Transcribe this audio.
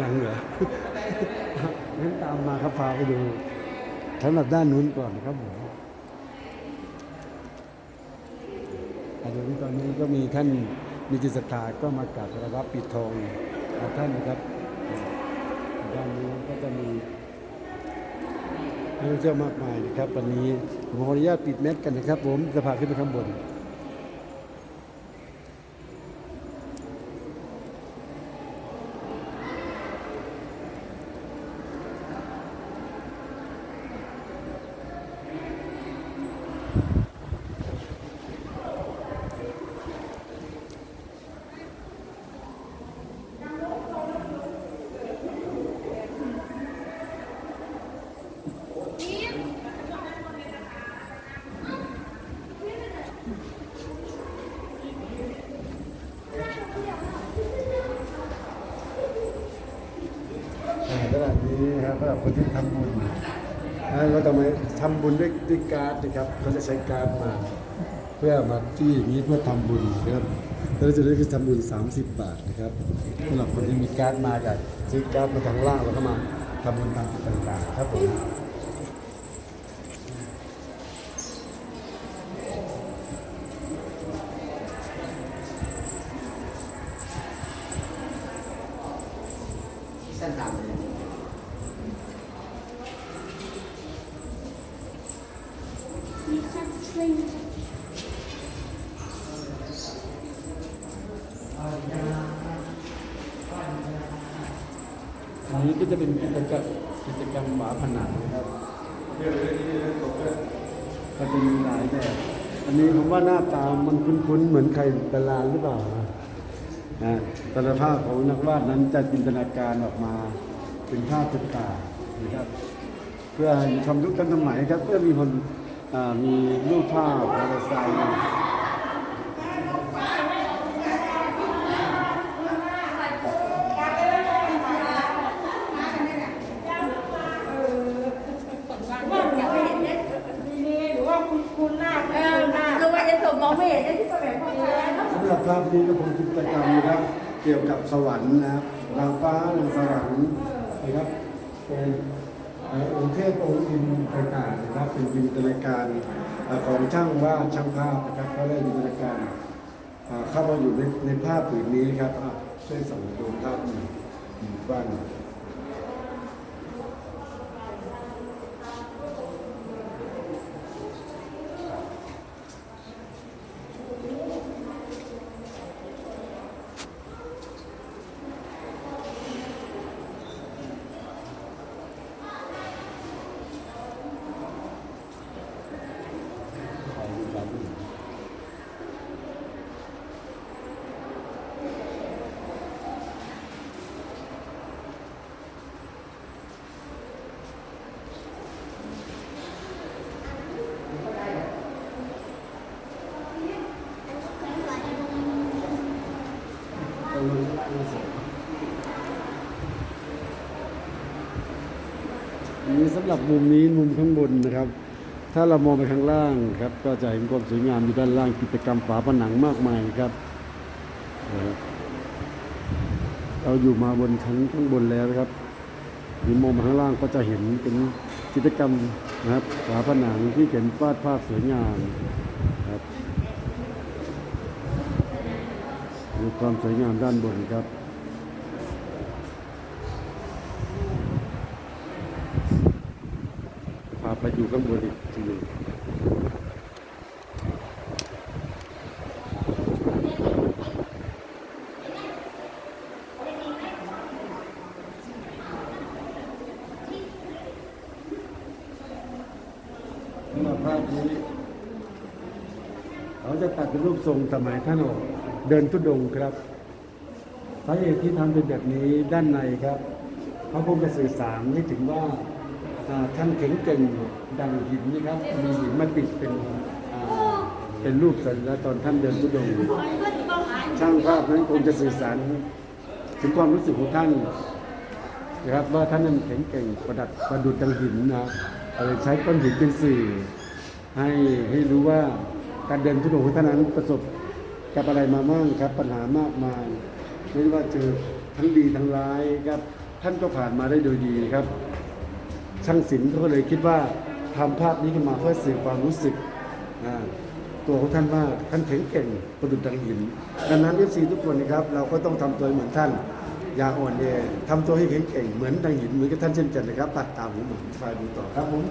ยังเหรองั้นตามมาครับพาไปดูสำหรับด้านนู้นก่อนนะครับผมอันนี้ตอนนี้ก็มีท่านมีจิตศรัทธาก็มากราบคารวะปิดทองกับท่านนะครับ ด้านนี้ก็จะมีนักท่องเที่ยวมากมายนะครับ วันนี้ผมขออนุญาตปิดแมสกันนะครับ ผมจะพาขึ้นไปข้างบน นี้นะครับสำหรับคนที่ทำบุญนะเราทำไมทำบุญด้วยด้วยการ์ดนะครับเขาจะใช้การ์ดมา เพื่อมาที่อย่างนี้เพื่อทำบุญนะครับแล้วจะได้คือทำบุญ 30 บาทนะครับสำหรับคนที่มีการ์ดมาจากซื้อการ์ดมาทางล่างแล้วก็มาทำบุญตามจุดต่างๆครับผมสั้นต่ำเอันนี้ก็จะเป็นกิจกรรมกิจกรรมฝาผนังนะครับก็จะมีหลายแบบอันนี้ผมว่าหน้าตามันคุ้นๆเหมือนใครตะลานหรือเปล่านะตลภาพของนักวาดนั้นจะจินตนาการออกมาเป็นภาพต่างๆนะครับ เพื่อให้มีความยุคทันสมัยครับ เพื่อมีคนมีรูปภาพอเตอร์ไซค์ ว่าอยากให้เห็นเนี่ยมีหรือว่าคุณคุณหน้าเออหน้าคือว่าจะส่งมองไม่เห็นได้ที่แสดงความรัก สำหรับ ภาพนี้ก็คงจิตรกรรมนะครับ เกี่ยวกับสวรรค์นะครับนางฟ้านางสวรรค์นะครับเป็นองค์เทพองค์อินทร์ต่างๆนะครับเป็นจินตนาการของช่างวาดช่างภาพนะครับก็ได้จินตนาการเข้ามาอยู่ในในภาพผืนนี้ครับช่วยส่งดูภาพหนึ่งบ้าง อันนี้สำหรับมุมนี้มุมข้างบนนะครับ ถ้าเรามองไปข้างล่างครับ ก็จะเห็นความสวยงามอยู่ด้านล่างกิจกรรมฝาผนังมากมายครับ เราอยู่มาบนชั้นข้างบนแล้วนะครับหรือมองมาข้างล่างก็จะเห็นเป็นกิจกรรมนะครับฝาผนังที่เขียนวาดภาพสวยงามครับมีความสวยงามด้านบนครับ พาไปดูข้างบนอีกทีนึงสำหรับภาพนี้เขาจะตัดเป็นรูปทรงสมัยท่านออกเดินทุดงครับสาเหตุที่ทำเป็นแบบนี้ด้านในครับ เขาคงจะสื่อสารให้ถึงว่า ท่านแข็งแกร่งดังหินนะครับ มีหินมาติดเป็นเป็นรูปสัญลักษณ์ตอนท่านเดินทุดงช่างภาพนั้นคงจะสื่อสาร ถึงความรู้สึกของท่านนะครับว่าท่านนั้นแข็งแกร่งประดับประดุจดังหินนะครับเอ่อใช้ก้อนหินเป็นสื่อ ให้ให้รู้ว่าการเดินทุดงของท่านนั้นประสบกับอะไรมาบ้างครับปัญหามากมายไม่ว่าเจอทั้งดีทั้งร้ายครับ ท่านก็ผ่านมาได้โดยดีครับ ช่างศิลป์เขาก็เลยคิดว่าทำภาพนี้ขึ้นมาเพื่อสื่อความรู้สึกตัวของท่านว่าท่านแข็งแกร่งประดุจดังหิน ดังนั้นเอฟซีทุกคนนะครับ เราก็ต้องทำตัวเหมือนท่าน อย่าอ่อนแอทำตัวให้แข็งแกร่งเหมือนดังหินเหมือนกับท่านเช่นกันนะครับ ตัดตามผมผมไปดูต่อครับผม